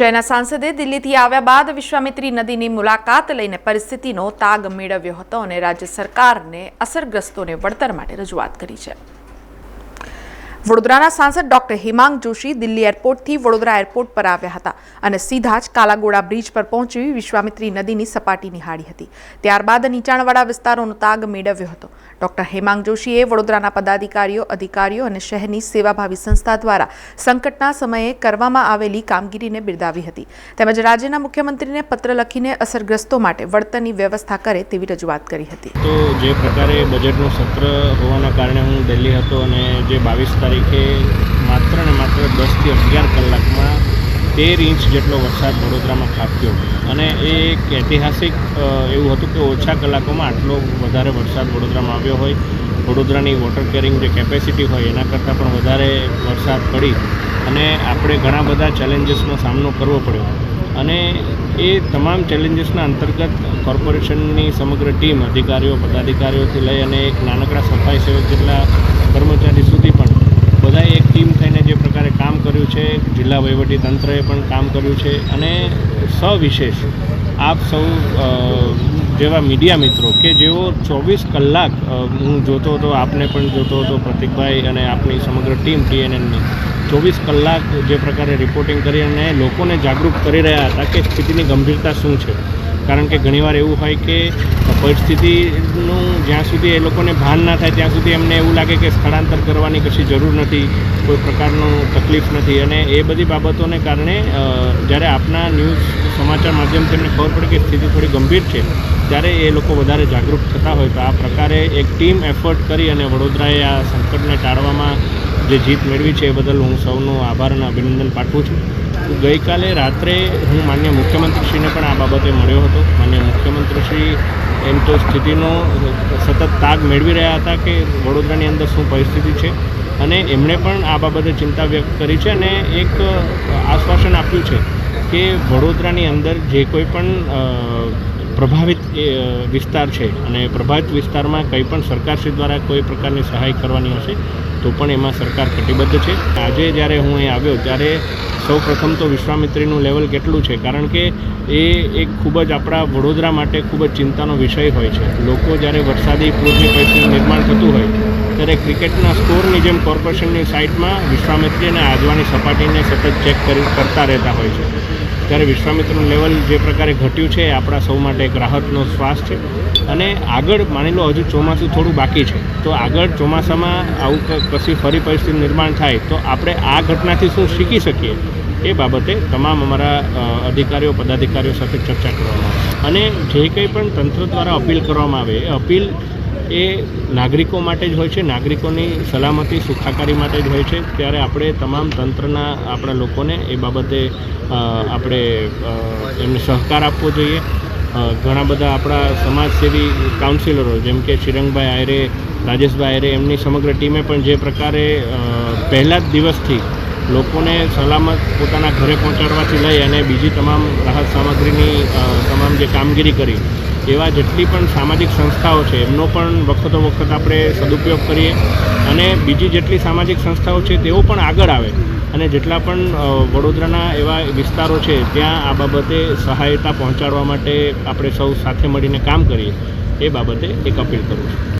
શહેરના સાંસદે દિલ્હીથી આવ્યા બાદ વિશ્વામિત્રી નદીની મુલાકાત લઈને પરિસ્થિતિનો તાગ મેળવ્યો હતો અને રાજ્ય સરકારને અસરગ્રસ્તોને વળતર માટે રજૂઆત કરી છે. વડોદરાના સાંસદ ડોક્ટર હિમાંગ જોશી દિલ્હી એરપોર્ટથી વડોદરા એરપોર્ટ પર આવ્યા હતા અને સીધા જ કાલાગોડા બ્રિજ પર પહોંચી વિશ્વામિત્રી નદીની સપાટી નિહાળી હતી. ત્યારબાદ નીચાણવાળા વિસ્તારોનો તાગ મેળવ્યો હતો. ડોક્ટર હેમાંગ જોશીએ વડોદરાના પદાધિકારીઓ, અધિકારીઓ અને શહેરની સેવાભાવી સંસ્થા દ્વારા સંકટના સમયે કરવામાં આવેલી કામગીરીને બિરદાવી હતી. તેમજ રાજ્યના મુખ્યમંત્રીને પત્ર લખીને અસરગ્રસ્તો માટે વળતરની વ્યવસ્થા કરે તેવી રજૂઆત કરી હતી. તો જે પ્રકારે બજેટનું સત્ર હોવાના કારણે હું દિલ્હી હતો અને જે બાવીસ માત્ર ને માત્ર દસથી અગિયાર કલાકમાં તેર ઇંચ જેટલો વરસાદ વડોદરામાં ખાબક્યો. અને એ એક ઐતિહાસિક એવું હતું કે ઓછા કલાકોમાં આટલો વધારે વરસાદ વડોદરામાં આવ્યો હોય. વડોદરાની વોટર કેરિંગ જે કેપેસિટી હોય એના કરતાં પણ વધારે વરસાદ પડી. અને આપણે ઘણા બધા ચેલેન્જીસનો સામનો કરવો પડ્યો. અને એ તમામ ચેલેન્જીસના અંતર્ગત કોર્પોરેશનની સમગ્ર ટીમ અધિકારીઓ, પદાધિકારીઓથી લઈ અને એક નાનકડા સફાઈ સેવક જેટલા કર્મચારી સુધી બધાએ એક ટીમ થઈને જે પ્રકારે કામ કર્યું છે, જિલ્લા તંત્રએ પણ કામ કર્યું છે અને સવિશેષ આપ સૌ જેવા મીડિયા મિત્રો કે જેઓ ચોવીસ કલાક હું જોતો હતો, આપને પણ જોતો હતો, પ્રતિકભાઈ અને આપની સમગ્ર ટીમ ટીએનએનની ચોવીસ કલાક જે પ્રકારે રિપોર્ટિંગ કરી અને લોકોને જાગૃત કરી રહ્યા હતા કે સ્થિતિની ગંભીરતા શું છે. કારણ કે ઘણીવાર એવું હોય કે પરિસ્થિતિનું જ્યાં સુધી એ લોકોને ભાન ના થાય, ત્યાં સુધી એમને એવું લાગે કે સ્થળાંતર કરવાની કશી જરૂર નથી, કોઈ પ્રકારનું તકલીફ નથી. અને એ બધી બાબતોને કારણે જ્યારે આપના ન્યૂઝ સમાચાર માધ્યમથી એમને ખબર પડે કે સ્થિતિ થોડી ગંભીર છે, ત્યારે એ લોકો વધારે જાગૃત થતા હોય. તો આ પ્રકારે એક ટીમ એફર્ટ કરી અને વડોદરાએ આ સંકટને ટાળવામાં જે જીત મેળવી છે એ બદલ હું સૌનો આભાર અને અભિનંદન પાઠવું છું. ગઈકાલે રાત્રે હું માન્ય મુખ્યમંત્રીશ્રીને પણ આ બાબતે મળ્યો હતો. માન્ય મુખ્યમંત્રીશ્રી એમ તો સ્થિતિનો સતત તાગ મેળવી રહ્યા હતા કે વડોદરાની અંદર શું પરિસ્થિતિ છે અને એમણે પણ આ બાબતે ચિંતા વ્યક્ત કરી છે અને એક આશ્વાસન આપ્યું છે કે વડોદરાની અંદર જે કોઈ પણ પ્રભાવિત વિસ્તાર છે અને પ્રભાવિત વિસ્તારમાં કંઈ પણ સરકારશ્રી દ્વારા કોઈ પ્રકારની સહાય કરવાની હશે તો પણ એમાં સરકાર કટિબદ્ધ છે. આજે જ્યારે હું અહીં આવ્યો ત્યારે સૌ પ્રથમ તો વિશ્વામિત્રીનું લેવલ કેટલું છે? કારણ કે એ એક ખૂબ જ આપણા વડોદરા માટે ખૂબ જ ચિંતાનો વિષય હોય છે. લોકો જ્યારે વરસાદી પૂરની પરિસ્થિતિનું નિર્માણ થતું હોય, ત્યારે ક્રિકેટના સ્કોરની જેમ કોર્પોરેશનની સાઇટમાં વિશ્વામિત્રી અને આજવાની સપાટીને સતત ચેક કરી કરતા રહેતા હોય છે. ત્યારે વિશ્વામિત્રનું લેવલ જે પ્રકારે ઘટ્યું છે, એ આપણા સૌ માટે એક રાહતનો શ્વાસ છે. અને આગળ માની લો હજુ ચોમાસું થોડું બાકી છે, તો આગળ ચોમાસામાં આવું કશી ફરી પરિસ્થિતિ નિર્માણ થાય, તો આપણે આ ઘટનાથી શું શીખી શકીએ? એ બાબતે તમામ અમારા અધિકારીઓ, પદાધિકારીઓ સાથે ચર્ચા કરવામાં આવે. અને જે કંઈ પણ તંત્ર દ્વારા અપીલ કરવામાં આવે, એ અપીલ એ નાગરિકો માટે જ હોય છે, નાગરિકોની સલામતી, સુખાકારી માટે જ હોય છે. ત્યારે આપણે તમામ તંત્રના, આપણા લોકોને એ બાબતે આપણે એમને સહકાર આપવો જોઈએ. ઘણા બધા આપણા સમાજસેવી કાઉન્સિલરો જેમ કે શ્રીરંગભાઈ આયરે, રાજેશભાઈ આયરે, એમની સમગ્ર ટીમે પણ જે પ્રકારે પહેલા જ દિવસથી લોકોને સલામત પોતાના ઘરે પહોંચાડવાથી લઈ અને બીજી તમામ રાહત સામગ્રીની તમામ જે કામગીરી કરી, એવા જેટલી પણ સામાજિક સંસ્થાઓ છે, એમનો પણ વખતો વખત આપણે સદુપયોગ કરીએ અને બીજી જેટલી સામાજિક સંસ્થાઓ છે, તેઓ પણ આગળ આવે અને જેટલા પણ વડોદરાના એવા વિસ્તારો છે, ત્યાં આ બાબતે સહાયતા પહોંચાડવા માટે આપણે સૌ સાથે મળીને કામ કરીએ, એ બાબતે એક અપીલ કરું છું.